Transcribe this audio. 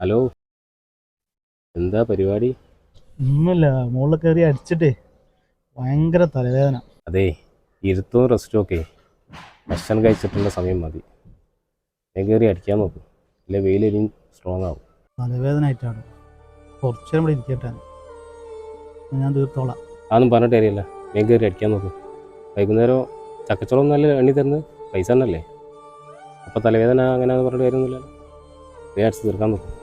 Hello. എന്താ പരിപാടി? ഒന്നുമില്ല മുകളിൽ കയറി അടിച്ചിട്ടേ ഭയങ്കര തലവേദന. അതെ ഇരുത്തവും റെസ്റ്റും ഒക്കെ. ഭക്ഷണം കഴിച്ചിട്ടുള്ള സമയം മതി. ഞാൻ കയറി അടിക്കാൻ നോക്കും. ഇല്ല വെയിൽ ഇനിയും സ്ട്രോങ് ആവും. തലവേദന ആയിട്ടാണ്. കുറച്ചു നേരം ഇവിടെ ഇരിക്കട്ടെ. ഞാൻ തീർത്തോളാം. അതൊന്നും പറഞ്ഞിട്ട് അറിയില്ല ഞാൻ കയറി അടിക്കാൻ നോക്കും. വൈകുന്നേരം ചക്കച്ചോളം നല്ല എണ്ണി തരുന്നത്? പൈസ തന്നല്ലേ അപ്പോൾ തലവേദന അങ്ങനെ പറഞ്ഞിട്ട് കാര്യമൊന്നുമില്ല വേഗം അടിച്ച് തീർക്കാൻ നോക്കും.